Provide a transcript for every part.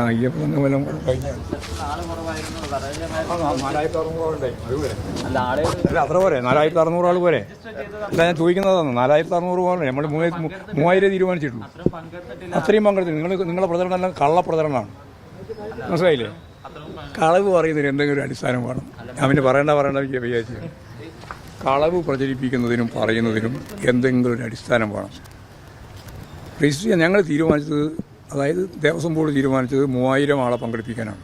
അയ്യപ്പ വല്ലതും കഴിഞ്ഞാൽ നാലായിരത്തി അറുന്നൂറ് അല്ല ആളുകൾ അല്ല അത്ര പോരെ നാലായിരത്തി അറുന്നൂറ് ആൾ പോരെ അല്ല ഞാൻ ചോദിക്കുന്നതാണ് നാലായിരത്തി അറുന്നൂറ് പോലെ നമ്മൾ മൂവായിരം തീരുമാനിച്ചിട്ടുള്ളൂ അത്രയും പങ്കെടുത്തില്ല നിങ്ങൾ നിങ്ങളുടെ പ്രചരണം എല്ലാം കള്ള പ്രചരണമാണ് മനസ്സിലായില്ലേ കളവ് പറയുന്നതിന് എന്തെങ്കിലും ഒരു അടിസ്ഥാനം വേണം പിന്നെ പറയേണ്ട പറയേണ്ട വിചാരിച്ചു കളവ് പ്രചരിപ്പിക്കുന്നതിനും പറയുന്നതിനും എന്തെങ്കിലും ഒരു അടിസ്ഥാനം വേണം രജിസ്റ്റർ ചെയ്യാൻ ഞങ്ങൾ തീരുമാനിച്ചത് അതായത് ദേവസ്വം ബോർഡ് തീരുമാനിച്ചത് മൂവായിരം ആളെ പങ്കെടുപ്പിക്കാനാണ്.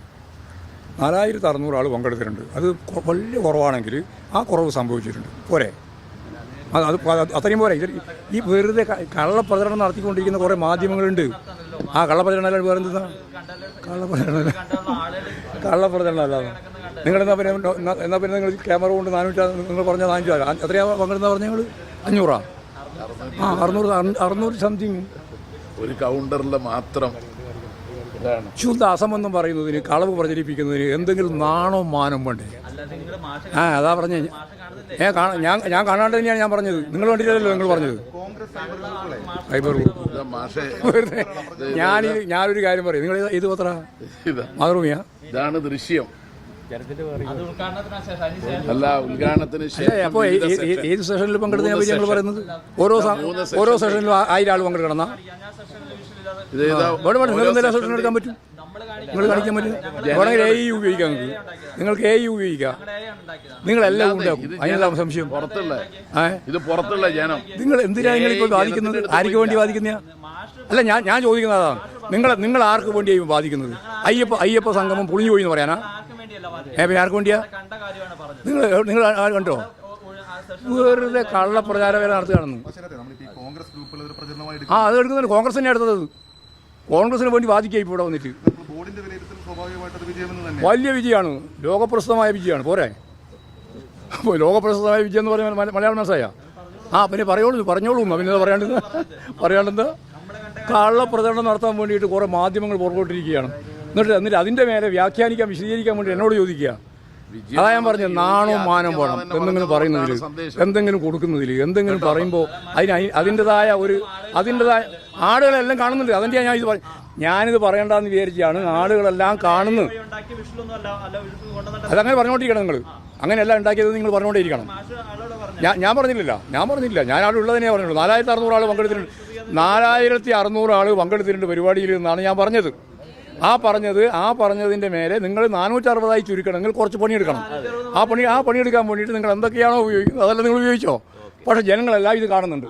നാലായിരത്തി അറുന്നൂറ് ആൾ പങ്കെടുത്തിട്ടുണ്ട്. അത് വലിയ കുറവാണെങ്കിൽ ആ കുറവ് സംഭവിച്ചിട്ടുണ്ട്. പോരെ? അത് അത് അത്രയും പോരെ. ഇതിൽ ഈ വെറുതെ കള്ളപ്രചരണം നടത്തിക്കൊണ്ടിരിക്കുന്ന കുറേ മാധ്യമങ്ങളുണ്ട്. ആ കള്ളപ്രചരണം അല്ലാതെ വേറെ എന്താ കള്ളപ്രചരണം കള്ളപ്രചരണം അല്ലാതെ നിങ്ങളെന്നാ പിന്നെ എന്നാ- പിന്നെ നിങ്ങൾ ക്യാമറ കൊണ്ട് നാനൂറ്റി നിങ്ങൾ പറഞ്ഞ നാനൂറ്റി. എത്രയാ പങ്കെടുന്ന പറഞ്ഞ നിങ്ങൾ അഞ്ഞൂറാ? ആ അറുന്നൂറ് അറു- അറുന്നൂറ് സംതിങ്. ഒരു കൗണ്ടറിൽ മാത്രം. ഇതാണ്. ശുദ്ധ അസംബന്ധം പറയുന്നതിന് കളവ് പ്രചരിപ്പിക്കുന്നതിന് എന്തെങ്കിലും നാണോ മാനം വേണ്ടേ? ആ അതാ പറഞ്ഞ. കാണാ- ഞാൻ ഞാൻ കാണാണ്ട് തന്നെയാണ് ഞാൻ പറഞ്ഞത്. നിങ്ങൾ വേണ്ടിയിട്ടല്ലോ നിങ്ങൾ പറഞ്ഞത്. സൈബർ ഗ്രൂപ്പ് ഞാൻ ഞാനൊരു കാര്യം പറയും. നിങ്ങൾ ഇത് പത്ര ഇതാ. മാതൃഭൂമിയാ? ഇതാണ് ദൃശ്യം. അല്ല ഉദ്ഘാടനത്തിന് അപ്പോൾ ഏത് സെഷനിൽ പങ്കെടുത്ത ഞങ്ങൾ പറയുന്നത്? ഓരോ ഓരോ സെഷനിലും ആയിരം ആൾ പങ്കെടുക്കണം? ഇത് നിങ്ങൾക്ക് എന്തെങ്കിലും സെഷൻ എടുക്കാൻ പറ്റും? നിങ്ങൾ കാണിക്കാൻ പറ്റും വേണമെങ്കിൽ എ ഇ ഉപയോഗിക്കാം നിങ്ങൾക്ക്. നിങ്ങൾക്ക് എ ഇ ഉപയോഗിക്കാം. നിങ്ങളെല്ലാം ഉണ്ടാക്കും. അതിനെല്ലാം സംശയം? പുറത്തുള്ള ഇത് പുറത്തുള്ള ജനം. നിങ്ങൾ എന്തിനാണ് നിങ്ങൾ ഇപ്പോൾ ബാധിക്കുന്നത്? ആർക്ക് വേണ്ടി ബാധിക്കുന്ന അല്ല ഞാൻ ഞാൻ ചോദിക്കുന്നത് നിങ്ങൾ നിങ്ങൾ ആർക്ക് വേണ്ടിയായി ബാധിക്കുന്നത്? അയ്യപ്പ അയ്യപ്പ സംഗമം പൊളിഞ്ഞു പോയി എന്ന് പറയാനാ. ഏ ആർക്ക് വേണ്ടിയാ? കണ്ട കാര്യമാണ് പറഞ്ഞത്. നിങ്ങൾ നിങ്ങൾ ആര് കണ്ടോ? വെറുതെ നടത്തുകയാണെന്ന്. കോൺഗ്രസ് ഗ്രൂപ്പുകൾ ഒരു പ്രചരണമായി ആ അത് എടുക്കുന്നത് കോൺഗ്രസ് തന്നെ എടുത്തത്. അത്. കോൺഗ്രസിന് വേണ്ടി വാദിക്കുക ഇപ്പോൾ ഇവിടെ വന്നിട്ട്. എടുക്കുന്നത് ബോർഡിന്റെ സ്വാഭാവികമായിട്ട് അത് വിജയമെന്ന് തന്നെ. വലിയ വിജയമാണ്. ലോകപ്രസിദ്ധമായ വിജയമാണ്. പോരെ. അപ്പോൾ ലോകപ്രസിദ്ധമായ വിജയം എന്ന് പറഞ്ഞാൽ മല- മലയാളം മനസ്സായ? ആ പിന്നെ പറയുള്ളൂ പറഞ്ഞോളൂ പിന്നെ പറയാണ്ടെന്ന് പറയാണ്ടെന്ന് കള്ളപ്രചരണം നടത്താൻ വേണ്ടിയിട്ട് കുറേ മാധ്യമങ്ങൾ പുറകോട്ടിരിക്കുകയാണ്. എന്നിട്ട് എന്നിട്ട് അതിന്റെ മേലെ വ്യാഖ്യാനിക്കാൻ വിശദീകരിക്കാൻ വേണ്ടി എന്നോട് ചോദിക്കുക. അതാ ഞാൻ പറഞ്ഞത് നാണവും മാനം വേണം എന്തെങ്കിലും പറയുന്നതിൽ. എന്തെങ്കിലും കൊടുക്കുന്നതിൽ എന്തെങ്കിലും പറയുമ്പോൾ അതിന് അതിന്റെതായ ഒരു അതിന്റെതായ ആളുകളെല്ലാം കാണുന്നുണ്ട്. അതിന്റെ ഞാൻ ഇത് പറയും ഞാനിത് പറയണ്ടെന്ന് വിചാരിച്ചാണ് ആളുകളെല്ലാം കാണുന്നു. അതങ്ങനെ പറഞ്ഞുകൊണ്ടിരിക്കണം നിങ്ങൾ. അങ്ങനെയല്ല ഉണ്ടാക്കിയത് നിങ്ങൾ പറഞ്ഞുകൊണ്ടേയിരിക്കണം പറഞ്ഞു ഞാൻ ഞാൻ പറഞ്ഞില്ല ഞാൻ പറഞ്ഞില്ല ഞാൻ അവിടെ ഉള്ളതിനെ പറഞ്ഞുള്ളൂ. നാലായിരത്തി അറുന്നൂറ് ആൾ പങ്കെടുത്തിട്ടുണ്ട്. നാലായിരത്തി അറുന്നൂറ് ആൾ പങ്കെടുത്തിട്ടുണ്ട് പരിപാടിയിൽ നിന്നാണ് ഞാൻ പറഞ്ഞത്. ആ പറഞ്ഞത് ആ പറഞ്ഞതിന്റെ മേലെ നിങ്ങൾ നാനൂറ്റി അറുപതായി നിങ്ങൾ കുറച്ച് പണിയെടുക്കണം. ആ പണി ആ പണിയെടുക്കാൻ വേണ്ടിയിട്ട് നിങ്ങൾ എന്തൊക്കെയാണോ ഉപയോഗിക്കുന്നത് അതെല്ലാം നിങ്ങൾ ഉപയോഗിച്ചോ? പക്ഷേ ജനങ്ങളെല്ലാം ഇത് കാണുന്നുണ്ട്.